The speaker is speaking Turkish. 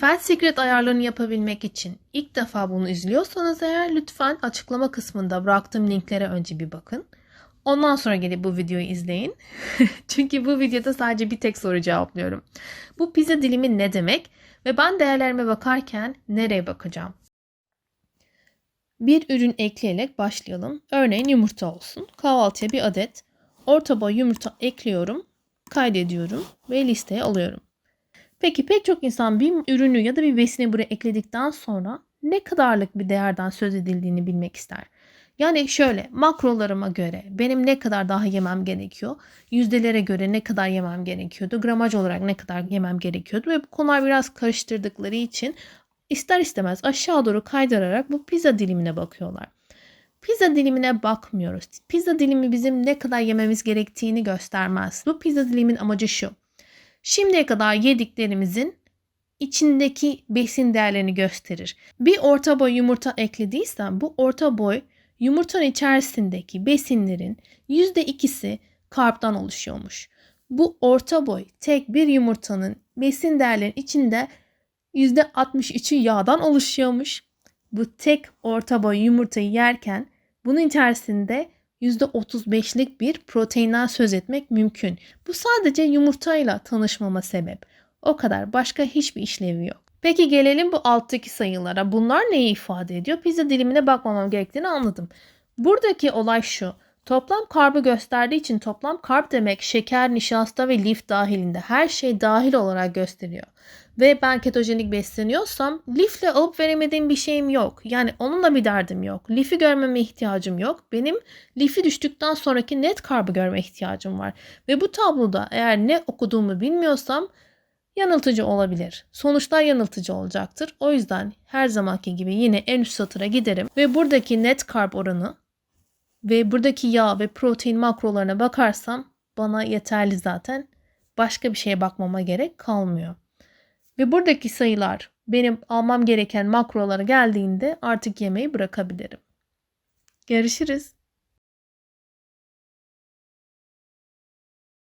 Health Secret ayarlarını yapabilmek için ilk defa bunu izliyorsanız eğer lütfen açıklama kısmında bıraktığım linklere önce bir bakın. Ondan sonra gelip bu videoyu izleyin. Çünkü bu videoda sadece bir tek soru cevaplıyorum. Bu pizza dilimi ne demek ve ben değerlerime bakarken nereye bakacağım? Bir ürün ekleyerek başlayalım. Örneğin yumurta olsun. Kahvaltıya bir adet orta boy yumurta ekliyorum, kaydediyorum ve listeye alıyorum. Peki pek çok insan bir ürünü ya da bir besini buraya ekledikten sonra ne kadarlık bir değerden söz edildiğini bilmek ister. Yani şöyle makrolarıma göre benim ne kadar daha yemem gerekiyor, yüzdelere göre ne kadar yemem gerekiyordu, gramaj olarak ne kadar yemem gerekiyordu ve bu konular biraz karıştırdıkları için ister istemez aşağı doğru kaydırarak bu pizza dilimine bakıyorlar. Pizza dilimine bakmıyoruz. Pizza dilimi bizim ne kadar yememiz gerektiğini göstermez. Bu pizza dilimin amacı şu. Şimdiye kadar yediklerimizin içindeki besin değerlerini gösterir. Bir orta boy yumurta eklediysen bu orta boy yumurtanın içerisindeki besinlerin %2'si karptan oluşuyormuş. Bu orta boy tek bir yumurtanın besin değerlerinin içinde %63'ü yağdan oluşuyormuş. Bu tek orta boy yumurtayı yerken bunun içerisinde %35'lik bir proteinden söz etmek mümkün. Bu sadece yumurtayla tanışmama sebep. O kadar başka hiçbir işlevi yok. Peki gelelim bu alttaki sayılara. Bunlar neyi ifade ediyor? Pizza dilimine bakmamam gerektiğini anladım. Buradaki olay şu. Toplam karbı gösterdiği için toplam karb demek şeker, nişasta ve lif dahilinde her şey dahil olarak gösteriyor. Ve ben ketojenik besleniyorsam lifle alıp veremediğim bir şeyim yok. Yani onunla bir derdim yok. Lifi görmeme ihtiyacım yok. Benim lifi düştükten sonraki net karbı görme ihtiyacım var. Ve bu tabloda eğer ne okuduğumu bilmiyorsam yanıltıcı olabilir. Sonuçlar yanıltıcı olacaktır. O yüzden her zamanki gibi yine en üst satıra giderim ve buradaki net karb oranı ve buradaki yağ ve protein makrolarına bakarsam bana yeterli zaten. Başka bir şeye bakmama gerek kalmıyor. Ve buradaki sayılar benim almam gereken makrolara geldiğinde artık yemeği bırakabilirim. Görüşürüz.